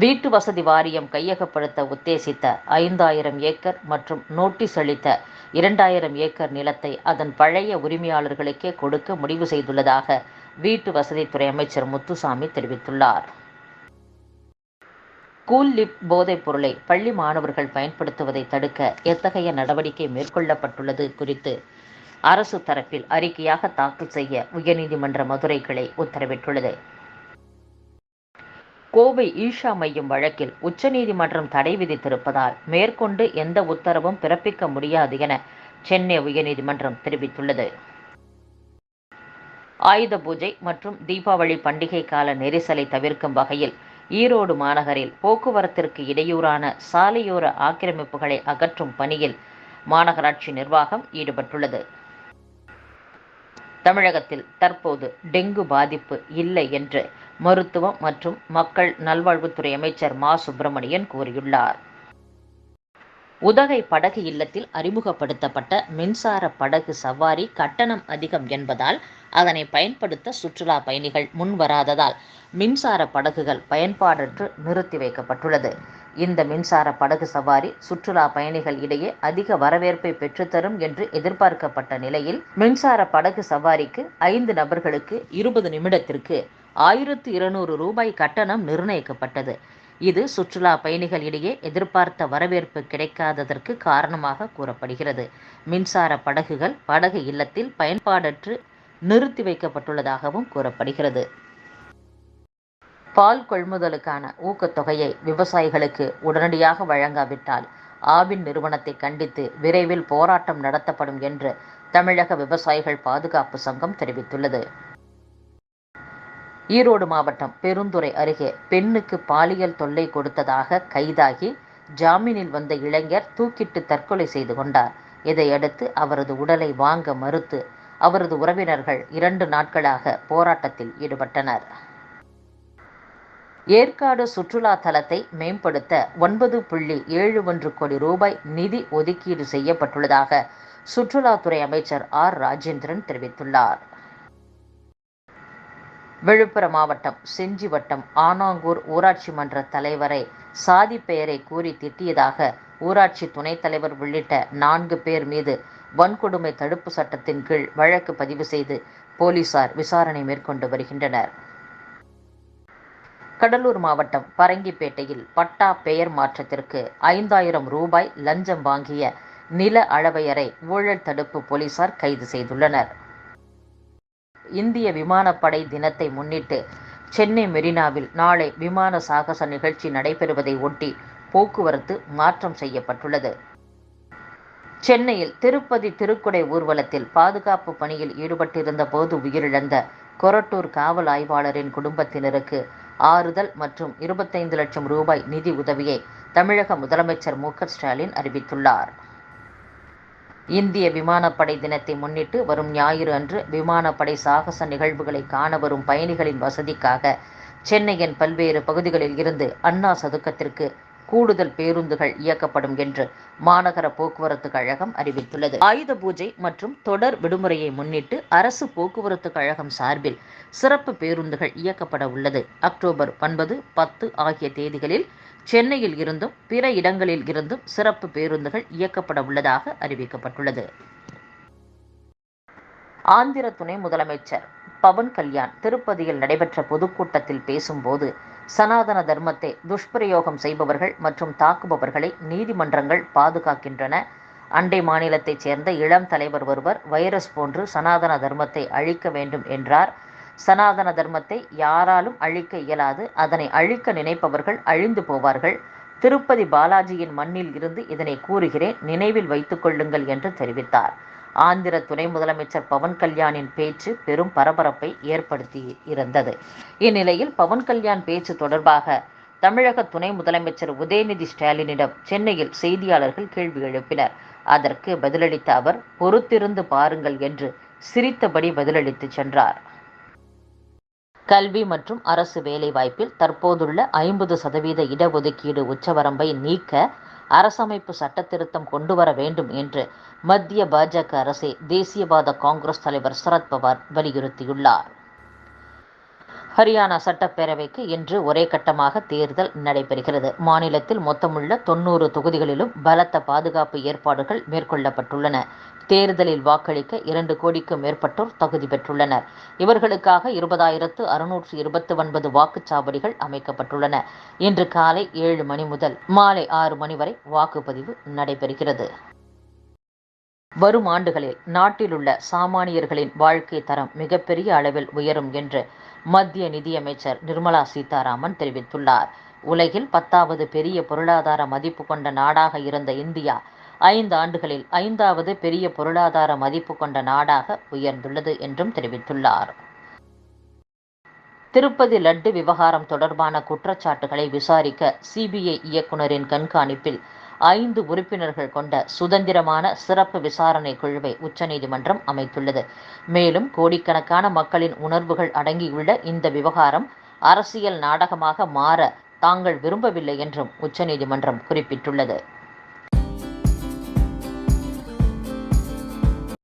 வீட்டு வசதி வாரியம் கையகப்படுத்த உத்தேசித்த ஐந்தாயிரம் ஏக்கர் மற்றும் நோட்டீஸ் அளித்த இரண்டாயிரம் ஏக்கர் நிலத்தை அதன் பழைய உரிமையாளர்களுக்கே கொடுக்க முடிவு செய்துள்ளதாக வீட்டு வசதித்துறை அமைச்சர் முத்துசாமி தெரிவித்துள்ளார். கூல் லிப் போதைப் பொருளை பள்ளி மாணவர்கள் பயன்படுத்துவதை தடுக்க எத்தகைய நடவடிக்கை மேற்கொள்ளப்பட்டுள்ளது குறித்து அரசு தரப்பில் அறிக்கையாக தாக்கல் செய்ய உயர்நீதிமன்ற மதுரை கிளை உத்தரவிட்டுள்ளது. கோவை ஈஷா மையம் வழக்கில் உச்சநீதிமன்றம் தடை விதித்திருப்பதால் மேற்கொண்டு எந்த உத்தரவும் பிறப்பிக்க முடியாது என சென்னை உயர்நீதிமன்றம் தெரிவித்துள்ளது. ஆயுத பூஜை மற்றும் தீபாவளி பண்டிகை கால நெரிசலை தவிர்க்கும் வகையில் ஈரோடு மாநகரில் போக்குவரத்திற்கு இடையூறான சாலையோர ஆக்கிரமிப்புகளை அகற்றும் பணியில் மாநகராட்சி நிர்வாகம் ஈடுபட்டுள்ளது. தமிழகத்தில் தற்போது டெங்கு பாதிப்பு இல்லை என்று மருத்துவம் மற்றும் மக்கள் நல்வாழ்வுத்துறை அமைச்சர் மா. சுப்பிரமணியன் கூறியுள்ளார். உதகை படகு இல்லத்தில் அறிமுகப்படுத்தப்பட்ட மின்சார படகு சவாரி கட்டணம் அதிகம் என்பதால் அதனை பயன்படுத்த சுற்றுலா பயணிகள் முன்வராததால் மின்சார படகுகள் பயன்பாடற்று நிறுத்தி வைக்கப்பட்டுள்ளது. இந்த மின்சார படகு சவாரி சுற்றுலா பயணிகள் இடையே அதிக வரவேற்பை பெற்றுத்தரும் என்று எதிர்பார்க்கப்பட்ட நிலையில் மின்சார படகு சவாரிக்கு ஐந்து நபர்களுக்கு இருபது நிமிடத்திற்கு ஆயிரத்து இருநூறு ரூபாய் கட்டணம் நிர்ணயிக்கப்பட்டது. இது சுற்றுலா பயணிகள் இடையே எதிர்பார்த்த வரவேற்பு கிடைக்காததற்கு காரணமாக கூறப்படுகிறது. மின்சார படகுகள் படகு இல்லத்தில் பயன்பாடற்று நிறுத்தி வைக்கப்பட்டுள்ளதாகவும் கூறப்படுகிறது. பால் கொள்முதலுக்கான ஊக்கத்தொகையை விவசாயிகளுக்கு உடனடியாக வழங்காவிட்டால் ஆவின் நிறுவனத்தை கண்டித்து விரைவில் போராட்டம் நடத்தப்படும் என்று தமிழக விவசாயிகள் பாதுகாப்பு சங்கம் தெரிவித்துள்ளது. ஈரோடு மாவட்டம் பெருந்துறை அருகே பெண்ணுக்கு பாலியல் தொல்லை கொடுத்ததாக கைதாகி ஜாமீனில் வந்த இளைஞர் தூக்கிட்டு தற்கொலை செய்து கொண்டார். இதையடுத்து அவரது உடலை வாங்க மறுத்து அவரது உறவினர்கள் இரண்டு நாட்களாக போராட்டத்தில் ஈடுபட்டனர். ஏற்காடு சுற்றுலா தலத்தை மேம்படுத்த ஒன்பது புள்ளி ஏழு ஒன்று கோடி ரூபாய் நிதி ஒதுக்கீடு செய்யப்பட்டுள்ளதாக சுற்றுலாத்துறை அமைச்சர் ஆர். ராஜேந்திரன் தெரிவித்துள்ளார். விழுப்புரம் மாவட்டம் செஞ்சி வட்டம் ஆனாங்கூர் ஊராட்சி மன்ற தலைவரை சாதி பெயரை கூறி திட்டியதாக ஊராட்சி துணைத் தலைவர் உள்ளிட்ட நான்கு பேர் மீது வன்கொடுமை தடுப்பு சட்டத்தின் கீழ் வழக்கு பதிவு செய்து போலீசார் விசாரணை மேற்கொண்டு வருகின்றனர். கடலூர் மாவட்டம் பரங்கிப்பேட்டையில் பட்டா பெயர் மாற்றத்திற்கு ஐந்தாயிரம் ரூபாய் லஞ்சம் வாங்கிய நில அளவையரை ஊழல் தடுப்பு போலீசார் கைது செய்துள்ளனர். இந்திய விமானப்படை தினத்தை முன்னிட்டு சென்னை மெரினாவில் நாளை விமான சாகச நிகழ்ச்சி நடைபெறுவதை ஒட்டி போக்குவரத்து மாற்றம் செய்யப்பட்டுள்ளது. சென்னையில் திருப்பதி திருக்குடை ஊர்வலத்தில் பாதுகாப்பு பணியில் ஈடுபட்டிருந்த போது உயிரிழந்த கொரட்டூர் காவல் ஆய்வாளரின் குடும்பத்தினருக்கு ஆறுதல் மற்றும் இருபத்தைந்து லட்சம் ரூபாய் நிதி உதவியை தமிழக முதலமைச்சர் மு ஸ்டாலின் அறிவித்துள்ளார். இந்திய விமானப்படை தினத்தை முன்னிட்டு வரும் ஞாயிறு அன்று விமானப்படை சாகச நிகழ்வுகளை காண வரும் பயணிகளின் வசதிக்காக சென்னையின் பல்வேறு பகுதிகளில் இருந்து அண்ணா சதுக்கத்திற்கு கூடுதல் பேருந்துகள் இயக்கப்படும் என்று மாநகர போக்குவரத்து கழகம் அறிவித்துள்ளது. ஆயுத பூஜை மற்றும் தொடர் விடுமுறையை முன்னிட்டு அரசு போக்குவரத்து கழகம் சார்பில் சிறப்பு பேருந்துகள் இயக்கப்பட உள்ளது. அக்டோபர் ஒன்பது பத்து ஆகிய தேதிகளில் சென்னையில் இருந்தும் பிற இடங்களில் இருந்தும் சிறப்பு பேருந்துகள் இயக்கப்பட உள்ளதாக அறிவிக்கப்பட்டுள்ளது. ஆந்திர துணை முதலமைச்சர் பவன் கல்யாண் திருப்பதியில் நடைபெற்ற பொதுக்கூட்டத்தில் பேசும்போது சனாதன தர்மத்தை துஷ்பிரயோகம் செய்பவர்கள் மற்றும் தாக்குபவர்களை நீதிமன்றங்கள் பாதுகாக்கின்றன. அண்டை மாநிலத்தைச் சேர்ந்த இளம் தலைவர் ஒருவர் வைரஸ் போன்று சனாதன தர்மத்தை அழிக்க வேண்டும் என்றார். சனாதன தர்மத்தை யாராலும் அழிக்க இயலாது. அதனை அழிக்க நினைப்பவர்கள் அழிந்து போவார்கள். திருப்பதி பாலாஜியின் மண்ணில் இருந்து இதனை கூறுகிறேன். நினைவில் வைத்துக்கொள்ளுங்கள் என்று தெரிவித்தார். ஆந்திர துணை முதலமைச்சர் பவன் கல்யாணின் பேச்சு பெரும் பரபரப்பை ஏற்படுத்தி இருந்தது. இந்நிலையில் பவன் கல்யாண் பேச்சு தொடர்பாக தமிழக துணை முதலமைச்சர் உதயநிதி ஸ்டாலினிடம் சென்னையில் செய்தியாளர்கள் கேள்வி எழுப்பினர். அதற்கு பதிலளித்த அவர் பொறுத்திருந்து பாருங்கள் என்று சிரித்தபடி பதிலளித்து சென்றார். கல்வி மற்றும் அரசு வேலைவாய்ப்பில் தற்போதுள்ள ஐம்பது சதவீத இடஒதுக்கீடு உச்சவரம்பை நீக்க அரசமைப்பு சட்டத்திருத்தம் கொண்டு வர வேண்டும் என்று மத்திய பாஜக அரசை தேசியவாத காங்கிரஸ் தலைவர் சரத்பவார் வலியுறுத்தியுள்ளார். ஹரியானா சட்டப்பேரவைக்கு இன்று ஒரே கட்டமாக தேர்தல் நடைபெறுகிறது. மாநிலத்தில் மொத்தமுள்ள தொன்னூறு தொகுதிகளிலும் பலத்த பாதுகாப்பு ஏற்பாடுகள் மேற்கொள்ளப்பட்டுள்ளன. தேர்தலில் வாக்களிக்க இரண்டு கோடிக்கும் மேற்பட்டோர் தகுதி பெற்றுள்ளனர். இவர்களுக்காக இருபதாயிரத்து அறுநூற்று இருபத்தி ஒன்பது வாக்குச்சாவடிகள் அமைக்கப்பட்டுள்ளன. இன்று காலை ஏழு மணி முதல் மாலை ஆறு மணி வரை வாக்குப்பதிவு நடைபெறுகிறது. வரும் ஆண்டுகளில் நாட்டிலுள்ள சாமானியர்களின் வாழ்க்கை தரம் மிகப்பெரிய அளவில் உயரும் என்று மத்திய நிதியமைச்சர் நிர்மலா சீதாராமன் தெரிவித்துள்ளார். உலகில் பத்தாவது பெரிய பொருளாதார மதிப்பு கொண்ட நாடாக இருந்த இந்தியா ஐந்து ஆண்டுகளில் ஐந்தாவது பெரிய பொருளாதார மதிப்பு கொண்ட நாடாக உயர்ந்துள்ளது என்றும் தெரிவித்துள்ளார். திருப்பதி லட்டு விவகாரம் தொடர்பான குற்றச்சாட்டுகளை விசாரிக்க சிபிஐ இயக்குநரின் கண்காணிப்பில் ஐந்து உறுப்பினர்கள் கொண்ட சுதந்திரமான சிறப்பு விசாரணை குழுவை உச்சநீதிமன்றம் அமைத்துள்ளது. மேலும் கோடிக்கணக்கான மக்களின் உணர்வுகள் அடங்கியுள்ள இந்த விவகாரம் அரசியல் நாடகமாக மாற தாங்கள் விரும்பவில்லை என்றும் உச்சநீதிமன்றம் குறிப்பிட்டுள்ளது.